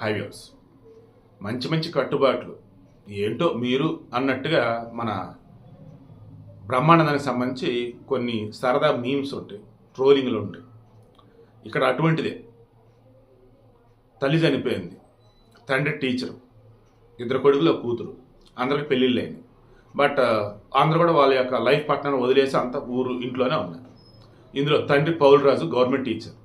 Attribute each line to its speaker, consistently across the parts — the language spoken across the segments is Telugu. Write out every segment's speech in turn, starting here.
Speaker 1: హైవేస్. మంచి మంచి కట్టుబాట్లు. ఏంటో మీరు అన్నట్టుగా మన బ్రహ్మాండానికి సంబంధించి కొన్ని సరదా మీమ్స్ ఉంటాయి ట్రోలింగ్లు ఉంటాయి. ఇక్కడ అటువంటిదే. తల్లి చనిపోయింది తండ్రి టీచరు ఇద్దరు కొడుకులు కూతురు అందరికి పెళ్ళిళ్ళు అయింది బట్ అందరూ కూడా వాళ్ళ యొక్క లైఫ్ పార్ట్నర్ వదిలేసి అంత ఊరు ఇంట్లోనే ఉన్నారు. ఇందులో తండ్రి పౌలరాజు గవర్నమెంట్ టీచర్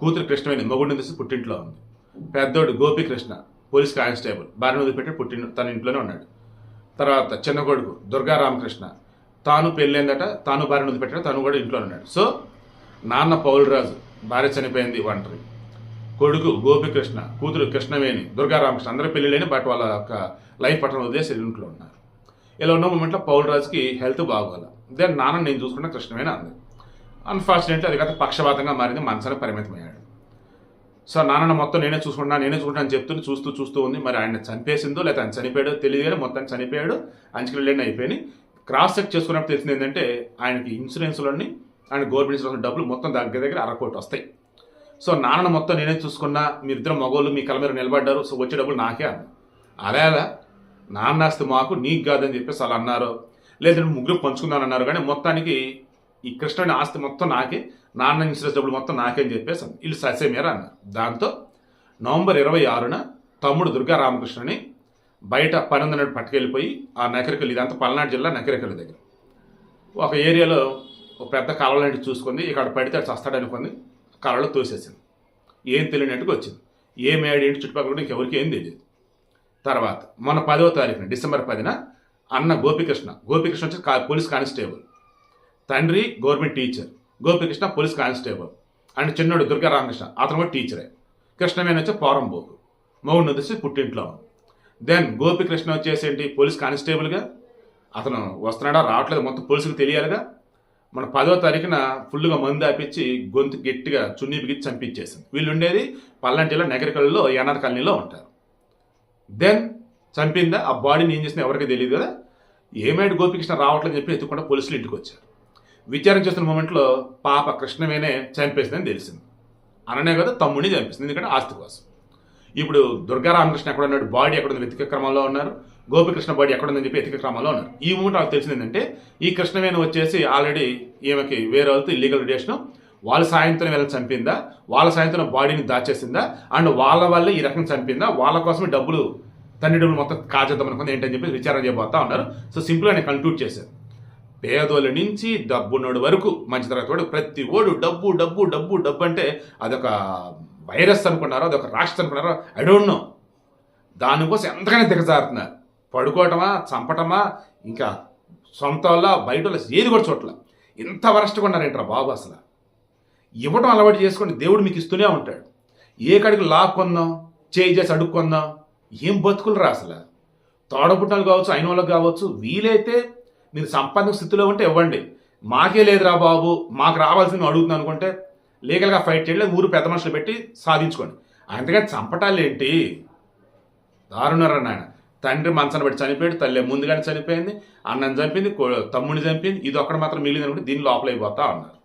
Speaker 1: కూతురు కృష్ణమైన మొగుడిని తీసి పుట్టింట్లో ఉంది. పెద్దోడు గోపికృష్ణ పోలీస్ కానిస్టేబుల్ భార్య వదిలిపెట్టి పుట్టిన తన ఇంట్లోనే ఉన్నాడు. తర్వాత చిన్న కొడుకు దుర్గా రామకృష్ణ తాను పెళ్ళైందట తాను భార్య వదిలిపెట్టాడు తను కూడా ఇంట్లో ఉన్నాడు. సో నాన్న పౌలరాజు భార్య చనిపోయింది ఒంటరి. కొడుకు గోపికృష్ణ కూతురు కృష్ణవేణి దుర్గా రామకృష్ణ అందరూ పెళ్ళిళ్ళని బట్ వాళ్ళ యొక్క లైఫ్ పట్టణ వదిలేసి ఇంట్లో ఉన్నారు. ఇలా ఉన్న మూమెంట్లో పౌలరాజుకి హెల్త్ బాగోవాలి దెన్ నాన్న నేను చూసుకున్న కృష్ణవేణి అంది. అన్ఫార్చునేట్లీ అది కదా పక్షపాతంగా మారింది మనసులో పరిమితమయ్యాడు. సో నాన్న మొత్తం నేనే చూసుకుంటా నేనే చూసుకుంటా అని చెప్తూ చూస్తూ చూస్తూ ఉంది. మరి ఆయన చనిపేసిందో లేదా ఆయన చనిపోయాడో తెలియదు కానీ మొత్తం చనిపోయాడు అంచుకెళ్ళండి అయిపోయి క్రాస్ చెక్ చేసుకున్నప్పుడు తెలిసింది ఏంటంటే ఆయనకి ఇన్సూరెన్స్లోని ఆయన గవర్నమెంట్ ఇన్సూరెన్స్ డబ్బులు మొత్తం దగ్గర దగ్గర అరకోటి వస్తాయి. సో నాన్న మొత్తం నేనే చూసుకున్నా మీరిద్దరు మగవాళ్ళు మీ కల మీద నిలబడ్డారు సో వచ్చే డబ్బులు నాకే అన్న అలా నాన్న మాకు నీకు కాదని చెప్పేసి అలా అన్నారు. లేదంటే ముగ్గురు పంచుకుందాం అన్నారు. కానీ మొత్తానికి ఈ కృష్ణుని ఆస్తి మొత్తం నాకే నాన్న ఇన్సూరెన్స్ డబ్బులు మొత్తం నాకే అని చెప్పేసి వీళ్ళు ససేమేరా అన్నారు దాంతో నవంబర్ ఇరవై ఆరున తమ్ముడు దుర్గా రామకృష్ణని బయట పని ఉందన్నట్టు పట్టుకెళ్ళిపోయి ఆ నకరికలు ఇదంతా పల్నాడు జిల్లా నకరికలు దగ్గర. ఒక ఏరియాలో ఒక పెద్ద కాలువ లాంటిది చూసుకుంది. ఇక్కడ పడితే అది చస్తాడు అనుకుంది కాలువలో తోసేసింది. ఏం తెలియనట్టుగా వచ్చింది. ఏ మేడ ఏంటి చుట్టుపక్కల కూడా ఇంకెవరికి ఏం తెలియదు. తర్వాత మొన్న పదవ తారీఖున డిసెంబర్ పదిన అన్న గోపికృష్ణ గోపికృష్ణ వచ్చి కా- పోలీస్ కానిస్టేబుల్. తండ్రి government teacher. Gopikrishna police constable. And చిన్నోడు దుర్గా రామకృష్ణ. అతను కూడా టీచరే. కృష్ణవేణి వచ్చి పోరంబోకు. మౌన్ వచ్చి పుట్టింట్లో. దెన్ గోపికృష్ణ వచ్చేసి ఏంటి? పోలీస్ కానిస్టేబుల్గా అతను వస్తున్నాడా? రావట్లేదు? మొత్తం పోలీసులకు తెలియాలిగా. మన పదో తారీఖున ఫుల్గా మందు ఆపించి గొంతు గట్టిగా చున్నీ బిగించి చంపించేసింది. వీళ్ళు ఉండేది పల్నాడు జిల్లా నగరికల్లో యానాథ్ కాలనీలో ఉంటారు. దెన్ చంపిందా? ఆ బాడీని ఏం చేసిందో ఎవరికి తెలియదు కదా. ఏమైనా గోపికృష్ణ రావట్లేదని చెప్పి ఎత్తుకుండా పోలీసులు ఇంటికి వచ్చారు. విచారణ చేస్తున్న మూమెంట్లో పాప కృష్ణవేనే చంపేసిందని తెలిసింది. అననే కదా తమ్ముడిని చంపేసింది. ఎందుకంటే ఆస్తి కోసం. ఇప్పుడు దుర్గారామకృష్ణ ఎక్కడ ఉన్నాడు? బాడీ ఎక్కడ ఉంది? వెతికే క్రమంలో ఉన్నారు. గోపికృష్ణ బాడీ ఎక్కడ ఉందని చెప్పి వెతికే క్రమంలో ఉన్నారు. ఈ మూమెంట్ వాళ్ళకి తెలిసింది ఏంటంటే ఈ కృష్ణవేణి వచ్చేసి ఆల్రెడీ ఈమెకి వేరే వాళ్ళతో ఇల్లీగల్ రిలేషన్ వాళ్ళ సాయంత్రం వీళ్ళని చంపిందా? వాళ్ళ సాయంత్రం బాడీని దాచేసిందా? అండ్ వాళ్ళ వల్లే ఈ రకం చంపిందా? వాళ్ళ కోసమే డబ్బులు తండ్రి డబ్బులు మొత్తం కాజేద్దాం అనుకుంది ఏంటని చెప్పి విచారణ చేయబోతా ఉన్నారు. సో సింపుల్గా నేను కన్క్లూడ్ చేశాను పేదోళ్ళ నుంచి డబ్బున్నోడు వరకు మంచి తరగతి వాడు ప్రతి ఓడు డబ్బు డబ్బు డబ్బు డబ్బు అంటే అదొక వైరస్ అనుకున్నారో అదొక రాష్ట్రం అనుకున్నారో ఐ డోంట్ నో. దానికోసం ఎంతకైనా దిగజారుతున్నారు. పడుకోవటమా చంపటమా ఇంకా సొంత వాళ్ళ బయట వాళ్ళ ఏది కూడా చోట్ల. ఇంత వరస్ట్గా ఉన్నారేంట్రా బాబు అసలు. ఇవ్వటం అలవాటు చేసుకోండి దేవుడు మీకు ఇస్తూనే ఉంటాడు. ఏ కడికి లాక్కొందాం చేయి చేసి అడుక్కొందాం ఏం బతుకులు రా అసలు. తోడబుట్టాలు కావచ్చు అయిన వాళ్ళకి కావచ్చు వీలైతే మీరు సంపన్న స్థితిలో ఉంటే ఇవ్వండి. మాకే లేదురా బాబు మాకు రావాల్సింది అడుగుతున్నాను అనుకుంటే లీగల్గా ఫైట్ చేయండి ఊరు పెద్ద మనుషులు పెట్టి సాధించుకోండి. అంతగా చంపటాలు ఏంటి? దారుణరా నాయన. తండ్రి మంచాన్ని పెట్టి చనిపోయాడు తల్లి ముందుగానే చనిపోయింది అన్నం చంపింది తమ్ముడిని చంపింది ఇది ఒక్కడ మాత్రం మిగిలింది అనుకుంటే దీని లోపల అయిపోతా ఉన్నారు